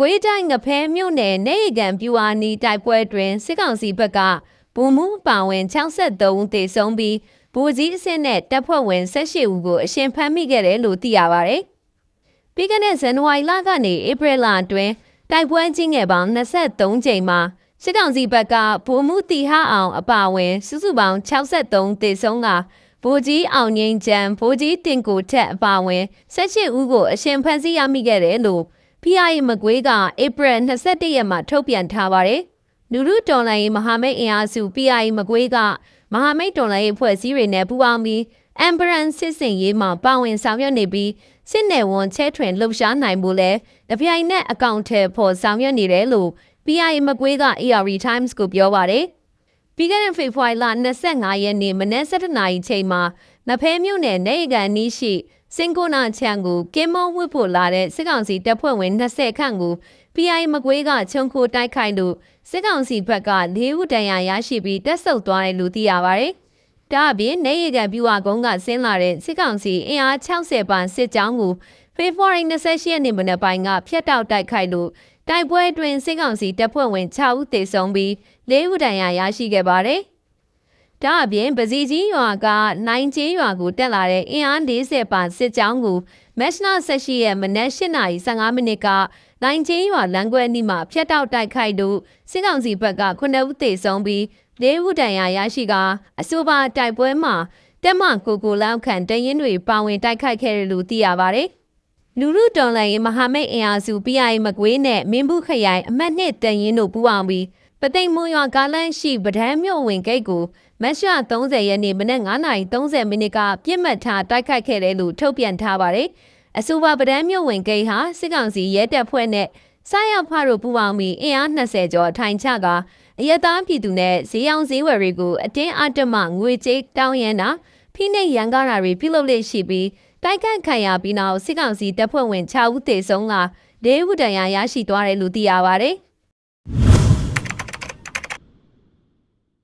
ကွေးတိုင်းငဖဲမြို့နယ်နေရီကန်ပြူအာနီတိုက်ပွဲတွင်စစ်ကောင်စီဘက်ကဘူမူပါဝင်63ဦးသေဆုံးပြီးဘူကြီးအဆင့်နဲ့တပ်ဖွဲ့ဝင်18ဦးကိုအရှင်ဖမ်းမိခဲ့တယ်လို့သိရပါဗျ။ပြီးခဲ့တဲ့ဇန်နဝါရီလကနေဧပြီလအတွင်းတိုက်ပွဲကြီးငယ်ပေါင်း23ကြိမ်မှာစစ်ကောင်စီဘက်ကဘူမူတီဟအောင်အပါအဝင်စုစုပေါင်း63သေဆုံးကဗိုလ်ကြီးအောင်ငိမ့်ချန်ဗိုလ်ကြီးတင်ကိုထက်အပါအဝင်18ဦးကိုအရှင်ဖမ်းဆီးရမိခဲ့တယ်လို့ PI မကွေးကဧပြီ21ရက်မှာထုတ်ပြန်ထားပါတယ်။လူလူတော်လိုင်းမဟာမိတ်အင်အားစု PI မကွေးကမဟာမိတ်တော်လိုင်းဖွဲ့စည်းတွေနဲ့ပူးပေါင်းပြီး Ambulance စစ်စင်ရေးမှာပါဝင်ဆောင်ရွက်နေပြီးစစ်နယ်ဝန်ချဲထွင်လှုပ်ရှားနိုင်မှုလဲတပြိုင်နက်အကောင့်ထဲပေါ်ဆောင်ရွက်နေတယ်လို့ PI မကွေးက AR Times ကိုပြောပါတယ်။ပြီးခဲ့တဲ့ဖေဖော်ဝါရီလ25ရက်နေ့မနက်7:00နာရီချိန်မှာနဖဲမြို့နယ်နေကန်နီးရှိ စင်ကိုနာချန်ကိုကင်းမောဝစ်ဖို့လာတဲ့စစ်ကောင်စီတပ်ဖွဲ့ဝင်20ခန့်ကို PI မကွေးကချုံခိုတိုက်ခိုက်လို့စစ်ကောင်စီဘက်က၄ဦးတန်ရာရရှိပြီးတက်ဆုပ်သွားတယ်လို့သိရပါတယ်။ဒါအပြင်နေရကန်ပြူဝကုန်းကဆင်းလာတဲ့စစ်ကောင်စီအင်အား60ပန်စစ်ကြောင်းကိုဖေဖော်ဝါရီ28ရက်နေ့မနက်ပိုင်းကဖျက်တောက်တိုက်ခိုက်လို့တိုက်ပွဲအတွင်းစစ်ကောင်စီတပ်ဖွဲ့ဝင်6ဦးသေဆုံးပြီး၄ဦးတန်ရာရရှိခဲ့ပါတယ်။ ဒါအပြင်ပစီကြီးရွာကနိုင်ကျေးရွာကိုတက်လာတဲ့အင်အား40ပါစစ်ကြောင်းကိုမက်ရှနာဆက်ရှိရဲ့မနက်8:15မိနစ်ကနိုင်ကျေးရွာလမ်းကွဲနီးမှာဖျက်တောက်တိုက်ခိုက်လို့စစ်ကောင်စီဘက်က9ဦးသေဆုံးပြီး၄ဦးတန်ရာရရှိကအဆိုပါတိုက်ပွဲမှာတက်မကိုကိုလောက်ခန့်တရင်တွေပါဝင်တိုက်ခိုက်ခဲ့တယ်လို့သိရပါတယ်။လူလူတော်လိုင်းမဟာမိတ်အင်အားစု PI မကွေးနဲ့မင်းဘူးခရိုင်အမှတ်နှစ်တန်ရင်တို့ပူးပေါင်းပြီး ပသိမ်မွန်ရွာကားလန်းရှိဗဒန်းမြို့ဝင်ဂိတ်ကိုမတ်လ30ရက်နေ့မနက်9:30မိနစ်ကပြစ်မှတ်ထားတိုက်ခိုက်ခဲ့တယ်လို့ထုတ်ပြန်ထားပါတယ်။အဆိုပါဗဒန်းမြို့ဝင်ဂိတ်ဟာစစ်ကောင်စီရဲတပ်ဖွဲ့နဲ့စားရဖတို့ပူးပေါင်းပြီးအင်အား20ကျော်ထိုင်ချကအရသားပြည်သူနဲ့ဈေးအောင်ဈေးဝယ်တွေကိုအတင်းအဓမ္မငွေကြေးတောင်းရမ်းတာဖိနှိပ်ရန်ကားတာတွေပြုလုပ်လေ့ရှိပြီးတိုက်ခတ်ခံရပြီးနောက်စစ်ကောင်စီတပ်ဖွဲ့ဝင်6ဦးသေဆုံးလာ၄ဦးတန်ရာရရှိသွားတယ်လို့သိရပါတယ်။